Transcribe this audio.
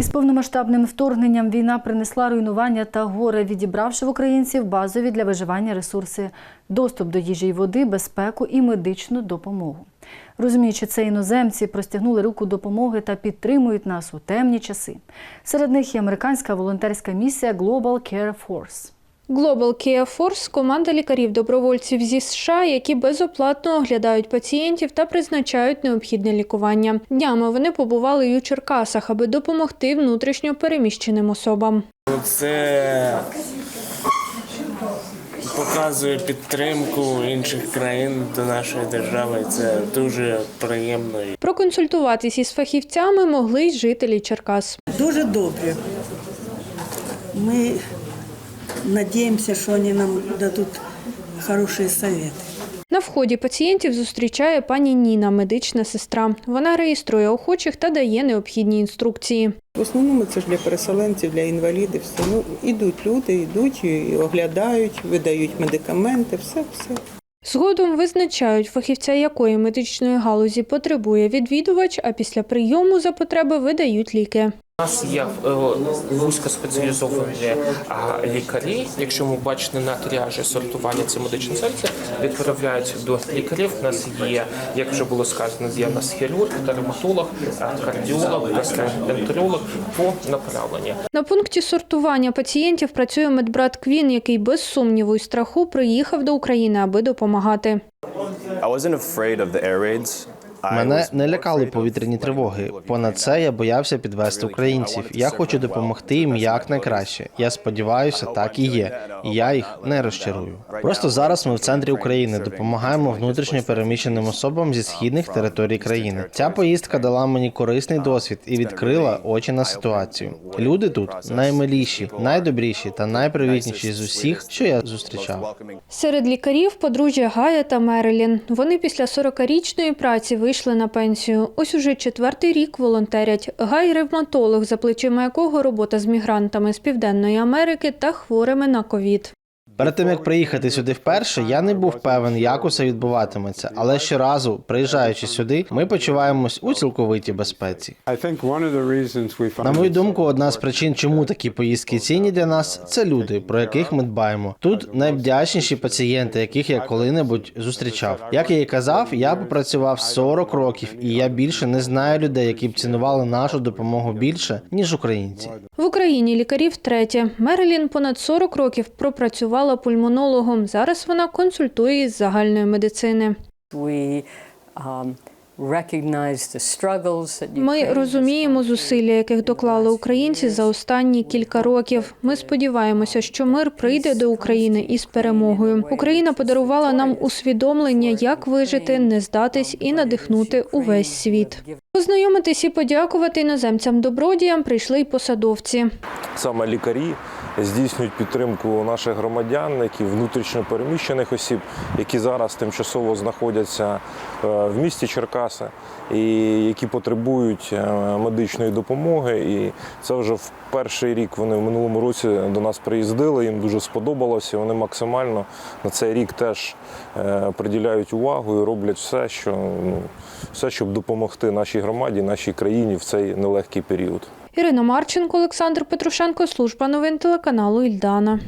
Із повномасштабним вторгненням війна принесла руйнування та горе, відібравши в українців базові для виживання ресурси, доступ до їжі й води, безпеку і медичну допомогу. Розуміючи це, іноземці простягнули руку допомоги та підтримують нас у темні часи. Серед них і американська волонтерська місія Global Care Force. Global Care Force – команда лікарів-добровольців зі США, які безоплатно оглядають пацієнтів та призначають необхідне лікування. Днями вони побували й у Черкасах, аби допомогти внутрішньо переміщеним особам. Це показує підтримку інших країн до нашої держави. Це дуже приємно. Проконсультуватись із фахівцями могли й жителі Черкас. Дуже добре. Ми надіємося, що вони нам дадуть хороші совети. На вході пацієнтів зустрічає пані Ніна, медична сестра. Вона реєструє охочих та дає необхідні інструкції. В основному це ж для переселенців, для інвалідів. Все. Ну, ідуть люди, йдуть і оглядають, видають медикаменти, все, все. Згодом визначають фахівця, якої медичної галузі потребує відвідувач, а після прийому за потреби видають ліки. У нас є е, вузькоспеціалізовані лікарі. Якщо ви бачите на тріажі сортування це медичні серце, відправляють до лікарів. У нас є, як вже було сказано, є у нас хірург, дерматолог, кардіолог, гастроентеролог по направленню. На пункті сортування пацієнтів працює медбрат Квін, який без сумніву і страху приїхав до України, аби допомагати. I wasn't afraid of the air raids. Мене не лякали повітряні тривоги. Понад це я боявся підвести українців. Я хочу допомогти їм якнайкраще. Я сподіваюся, так і є. І я їх не розчарую. Просто зараз ми в центрі України допомагаємо внутрішньо переміщеним особам зі східних територій країни. Ця поїздка дала мені корисний досвід і відкрила очі на ситуацію. Люди тут наймиліші, найдобріші та найпривітніші з усіх, що я зустрічав. Серед лікарів подружжя Гая та Мерилін. Вони після 40-річної праці вийшли на пенсію. Ось уже четвертий рік волонтерять. Гай ревматолог, за плечима якого робота з мігрантами з Південної Америки та хворими на ковід. Перед тим як приїхати сюди вперше, я не був певен, як усе відбуватиметься. Але щоразу, приїжджаючи сюди, ми почуваємось у цілковитій безпеці. На мою думку, одна з причин, чому такі поїздки цінні для нас, це люди, про яких ми дбаємо. Тут найвдячніші пацієнти, яких я коли-небудь зустрічав. Як я і казав, я попрацював 40 років, і я більше не знаю людей, які б цінували нашу допомогу більше ніж українці. В Україні лікарів третє. Мерилін понад 40 років пропрацювала пульмонологом. Зараз вона консультує із загальної медицини. We um, Ми розуміємо зусилля, яких доклали українці за останні кілька років. Ми сподіваємося, що мир прийде до України із перемогою. Україна подарувала нам усвідомлення, як вижити, не здатись і надихнути увесь світ. Познайомитись і подякувати іноземцям добродіям прийшли й посадовці. саме лікарі здійснюють підтримку наших громадян, які внутрішньо переміщених осіб, які зараз тимчасово знаходяться е, в місті Черкаси і які потребують е, медичної допомоги. І це вже в перший рік вони в минулому році до нас приїздили. Їм дуже сподобалося. Вони максимально на цей рік теж е, приділяють увагу і роблять все, що ну все, щоб допомогти нашій громаді, нашій країні в цей нелегкий період. Ірина Марченко, Олександр Петрушенко, служба новин телеканалу Ільдана.